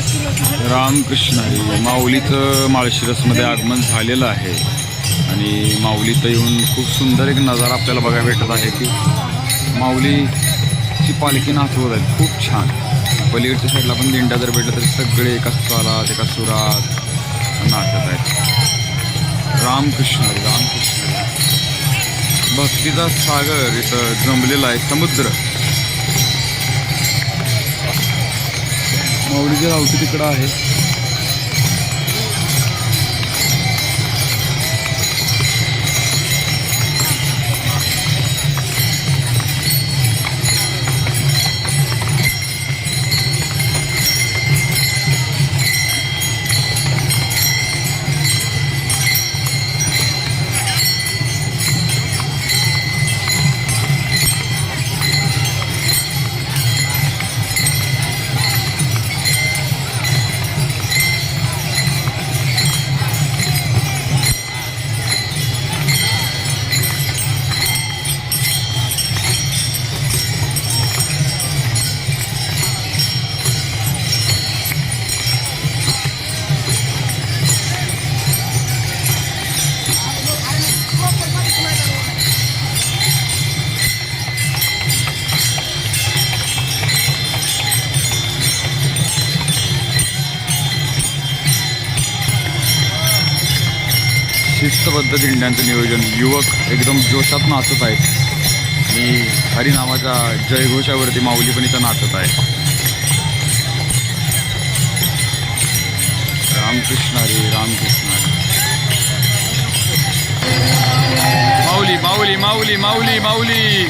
रामकृष्ण हरी माऊलीचं माळशिरसमध्ये आगमन झालेलं आहे. आणि माऊलीचं येऊन खूप सुंदर एक नजारा आपल्याला बघायला भेटत आहे की माऊलीची पालखी नाचवत आहे खूप छान. पलीकडच्या साईडला पण दिंड्या जर भेटलं तर सगळे एका स्वरात एका सुरात नाचत आहेत. रामकृष्ण हरी रामकृष्ण भक्तीचा सागर इथं जमलेला आहे समुद्र. मावळीचे गावठी तिकडं आहे. शिस्तबद्ध दिंड्यांचं नियोजन. युवक एकदम जोशात नाचत आहेत. आणि हरिनामाच्या जयघोषावरती माऊली पण इथं नाचत आहे रामकृष्ण हरी रामकृष्ण हरी. माऊली माऊली माऊली. माऊली माऊली.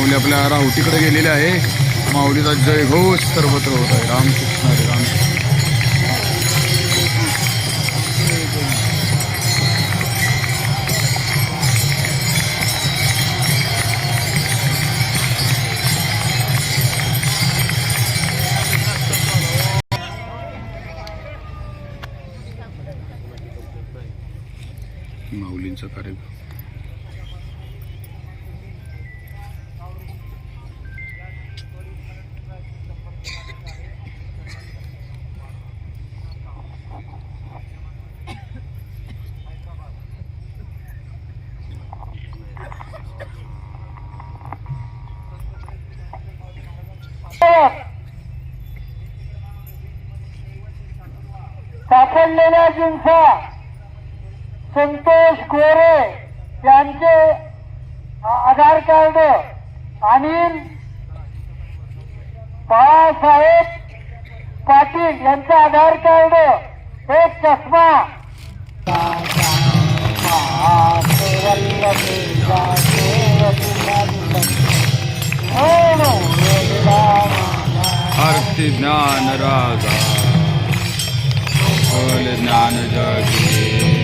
माऊली आपल्या राहुटीकडे गेलेले आहे. माऊलीचा जय घोष सर्वत्र होत आहे. रामकृष्ण हरे रामकृष्ण माऊलींचा कार्यक्रम. सापडलेल्या संतोष गोरे यांचे आधार कार्ड आणि बाळासाहेब पाटील यांचं आधार कार्ड एक चष्मा. हो, हो. भक्ति ज्ञान राजा ज्ञान जगे